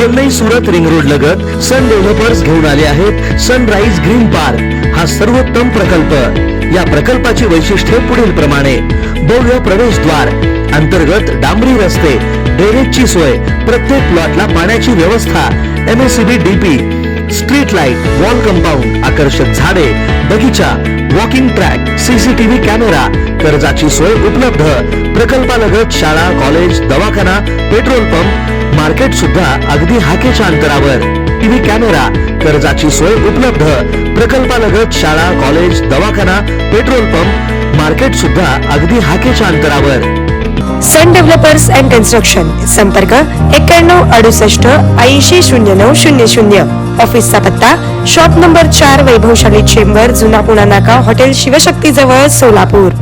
Chennai Surat ring road लगत सन developers घेऊन आले आहेत सनराईज ग्रीन पार्क. हा सर्वोत्तम प्रकल्प. या प्रकल्पाची वैशिष्ट्ये पुढील प्रमाणे. भव्य प्रवेशद्वार अंतर्गत डांबरी रस्ते ड्रेनेजची सोय प्रत्येक प्लॉटला पाण्याची व्यवस्था MSCB DP street light wall compound आकर्षक झाडे बगीचा वॉकिंग ट्रॅक सीसीटीव्ही कॅमेरा कर्जाची सोय उपलब्ध. प्रकल्पालगत शाळा कॉलेज दवाखाना पेट्रोल पंप मार्केट सुद्धा अगदी हाकेच्या अंतरावर. टीव्ही कॅमेरा कर्जाची सोय उपलब्ध. प्रकल्पालगत शाळा कॉलेज दवाखाना पेट्रोल पंप मार्केट सुद्धा अगदी हाकेच्या अंतरावर. सन डेव्हलपर्स अँड कन्स्ट्रक्शन संपर्क एक्क्याण्णव अडुसष्ट ऐंशी शून्य नऊ शून्य शून्य. ऑफिसचा पत्ता शॉप नंबर चार वैभवशाली चेंबर जुना पुणा नाका हॉटेल शिवशक्ती जवळ सोलापूर.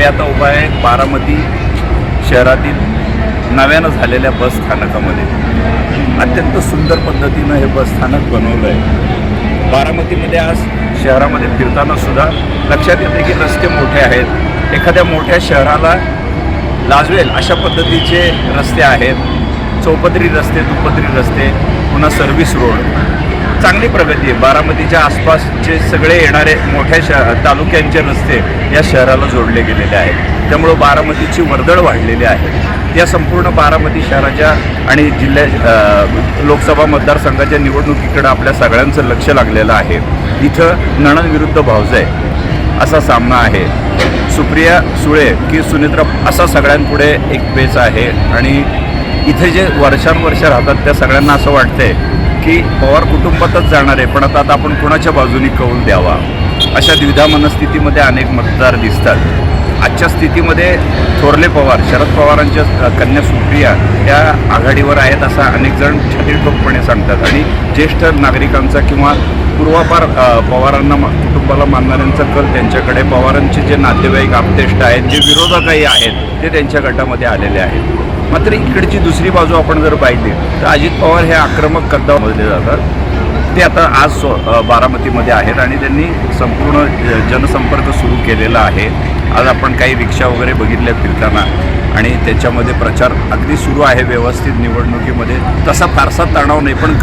मी आता उभा आहे बारामती शहरातील नव्यानं झालेल्या बस स्थानकामध्ये. अत्यंत सुंदर पद्धतीनं हे बस स्थानक बनवलं आहे बारामतीमध्ये आज शहरामध्ये फिरताना सुद्धा लक्षात येते की रस्ते मोठे आहेत. एखाद्या मोठ्या शहराला लाजवेल अशा पद्धतीचे रस्ते आहेत. चौपदरी रस्ते दुपदरी रस्ते पुन्हा सर्व्हिस रोड. चांगली प्रगती आहे. बारामतीच्या आसपासचे सगळे येणारे मोठ्या शह तालुक्यांचे रस्ते या शहराला जोडले गेलेले आहेत. त्यामुळं बारामतीची वर्दळ वाढलेली आहे. या संपूर्ण बारामती शहराच्या आणि जिल्ह्या लोकसभा मतदारसंघाच्या निवडणुकीकडे आपल्या सगळ्यांचं लक्ष लागलेलं आहे. इथं नणन विरुद्ध भावजय असा सामना आहे. सुप्रिया सुळे की सुनित्रा असा सगळ्यांपुढे एक पेच आहे. आणि इथे जे वर्षानुवर्ष राहतात त्या सगळ्यांना असं वाटतंय की पवार कुटुंबातच जाणार आहे पण आता आता आपण कुणाच्या बाजूनी कौल द्यावा? अशा द्विधा मनस्थितीमध्ये अनेक मतदार दिसतात. आजच्या स्थितीमध्ये थोरले पवार शरद पवारांच्या कन्या सुप्रिया या आघाडीवर आहेत असं अनेक जण छातीठोकपणे सांगतात. आणि ज्येष्ठ नागरिकांचा किंवा पूर्वापार पवारांना कुटुंबाला मानणाऱ्यांचा कल त्यांच्याकडे. पवारांचे जे नातेवाईक आपतेष्ट आहेत जे विरोधकही आहेत ते त्यांच्या गटामध्ये आलेले आहेत. मात्र इकडची दुसरी बाजू आपण जर पाहिली तर अजित पवार हे आक्रमक कद्दामधले जातात. ते आता आज बारामतीमध्ये आहेत आणि त्यांनी संपूर्ण जनसंपर्क सुरू केलेला आहे. आज आपण काही रिक्षा वगैरे बघितल्या फिरताना आणि त्याच्यामध्ये प्रचार अगदी सुरू आहे व्यवस्थित निवडणुकीमध्ये. तसा फारसा तणाव नाही पण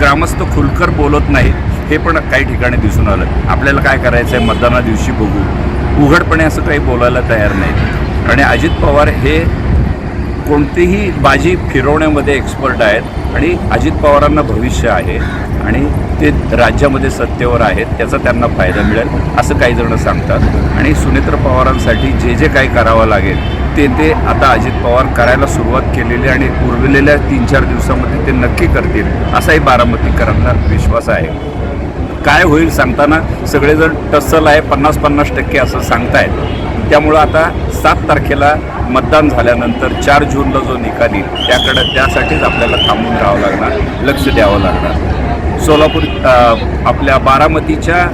ग्रामस्थ खुलकर बोलत नाहीत हे पण काही ठिकाणी दिसून आलं. आपल्याला काय करायचं आहे मतदाना दिवशी बघू. उघडपणे असं काही बोलायला तयार नाही आणि अजित पवार हे कोणतीही बाजी फिरवण्यामध्ये एक्सपर्ट आहेत आणि अजित पवारांना भविष्य आहे आणि ते राज्यामध्ये सत्तेवर आहेत त्याचा त्यांना फायदा मिळेल असं काही जणं सांगतात. आणि सुनेत्र पवारांसाठी जे जे काही करावं लागेल ते ते आता अजित पवार करायला सुरुवात केलेली आणि उरलेल्या तीन चार दिवसामध्ये ते नक्की करतील असाही बारामतीकरांना विश्वास आहे. काय होईल सांगताना सगळेजण टस्सल आहे पन्नास पन्नास टक्के असं सांगतायत. त्यामुळं आता सात तारखेला मतदान झाल्यानंतर चार जूनला जो निकाल येईल त्याकडं त्यासाठीच आपल्याला थांबून राहावं लागणार लक्ष द्यावं लागणार. सोलापूर आपल्या बारामतीच्या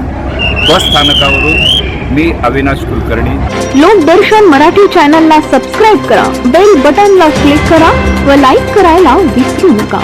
बस स्थानकावरून मी अविनाश कुलकर्णी. लोकदर्शन मराठी चॅनलला सबस्क्राईब करा बेल बटनला क्लिक करा व लाईक करायला विसरू नका.